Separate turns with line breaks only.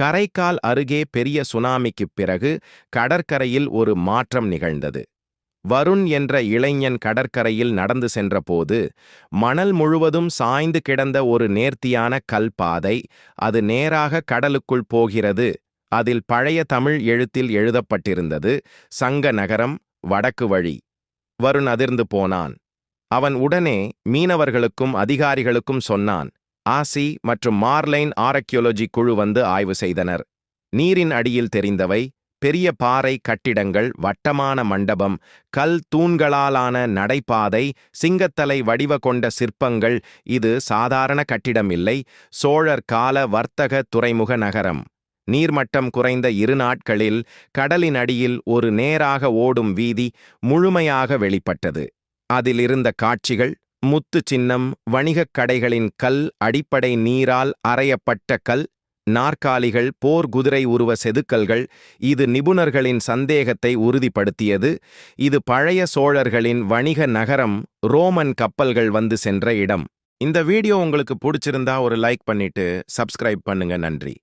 கரைக்கால் அருகே பெரிய சுனாமிக்குப் பிறகு கடற்கரையில் ஒரு மாற்றம் நிகழ்ந்தது. வருண் என்ற இளைஞன் கடற்கரையில் நடந்து சென்றபோது மணல் முழுவதும் சாய்ந்து கிடந்த ஒரு நேர்த்தியான கல் பாதை அது நேராக கடலுக்குள் போகிறது. அதில் பழைய தமிழ் எழுத்தில் எழுதப்பட்டிருந்தது சங்க நகரம் வடக்கு வழி. வருண் அதிர்ந்து போனான். அவன் உடனே மீனவர்களுக்கும் அதிகாரிகளுக்கும் சொன்னான் ஆசி மற்றும் மார்லைன் ஆரக்கியோலஜி குழு வந்து ஆய்வு செய்தனர். நீரின் அடியில் தெரிந்தவை பெரிய பாறை கட்டிடங்கள் வட்டமான மண்டபம் கல் தூண்களாலான நடைபாதை சிங்கத்தலை வடிவ கொண்ட சிற்பங்கள் இது சாதாரண கட்டிடம் இல்லை சோழர் கால வர்த்தக துறைமுக நகரம். நீர்மட்டம் குறைந்த இரு நாட்களில் கடலின் அடியில் ஒரு நேராக ஓடும் வீதி முழுமையாக வெளிப்பட்டது. அதிலிருந்த காட்சிகள் முத்து சின்னம் வணிகக் கடைகளின் கல் அடிப்படை நீரால் அறையப்பட்ட கல் நாற்காலிகள் போர் குதிரை உருவ செதுக்கல்கள் இது நிபுணர்களின் சந்தேகத்தை உறுதிப்படுத்தியது. இது பழைய சோழர்களின் வணிக நகரம் ரோமன் கப்பல்கள் வந்து சென்ற இடம். இந்த வீடியோ உங்களுக்கு பிடிச்சிருந்தா ஒரு லைக் பண்ணிட்டு சப்ஸ்கிரைப் பண்ணுங்க நன்றி.